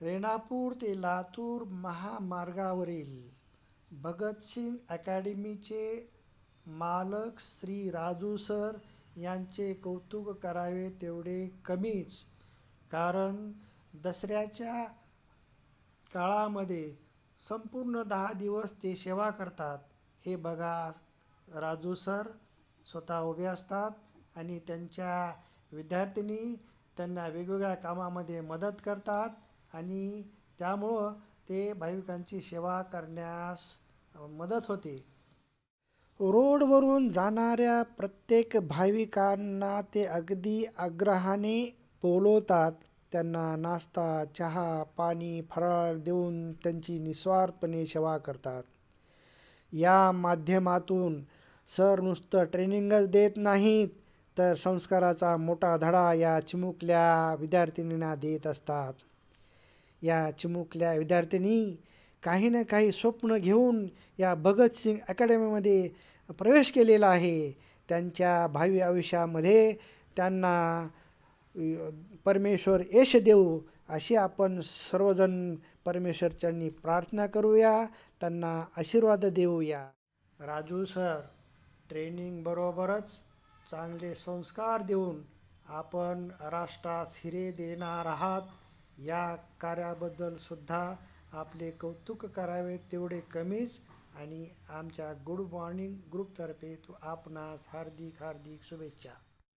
रेणापूर ते लातूर महामार्गावरील भगतसिंग अकॅडमीचे मालक श्री राजू सर यांचे कौतुक करावे तेवढे कमीच कारण दसऱ्याच्या काळामध्ये संपूर्ण दहा दिवस ते सेवा करतात. हे बघा राजू सर स्वतः उभे असतात आणि त्यांच्या विद्यार्थिनी त्यांना वेगवेगळ्या कामामध्ये मदत करतात. आणि त्यामुळं ते भाविकांची सेवा करण्यास मदत होते. रोडवरून जाणाऱ्या प्रत्येक भाविकांना ते अगदी आग्रहाने बोलवतात. त्यांना नाश्ता चहा पाणी फराळ देऊन त्यांची निस्वार्थपणे सेवा करतात. या माध्यमातून सर नुसतं ट्रेनिंगच देत नाहीत तर संस्काराचा मोठा धडा या चिमुकल्या विद्यार्थिनींना देत असतात. या चिमुकल्या विद्यार्थिनी काही ना काही स्वप्न घेऊन या भगतसिंग अकॅडमीमध्ये प्रवेश केलेला आहे. त्यांच्या भावी आयुष्यामध्ये त्यांना परमेश्वर यश देऊ अशी आपण सर्वजण परमेश्वरच्यांनी प्रार्थना करूया त्यांना आशीर्वाद देऊया. राजू सर ट्रेनिंग बरोबरच चांगले संस्कार देऊन आपण राष्ट्रास हिरे देणार आहात. या कार्याबद्दल सुद्धा आपले कौतुक करावे तेवढे कमीच. आणि आमच्या गुड मॉर्निंग ग्रुपतर्फे आपणास हार्दिक हार्दिक शुभेच्छा.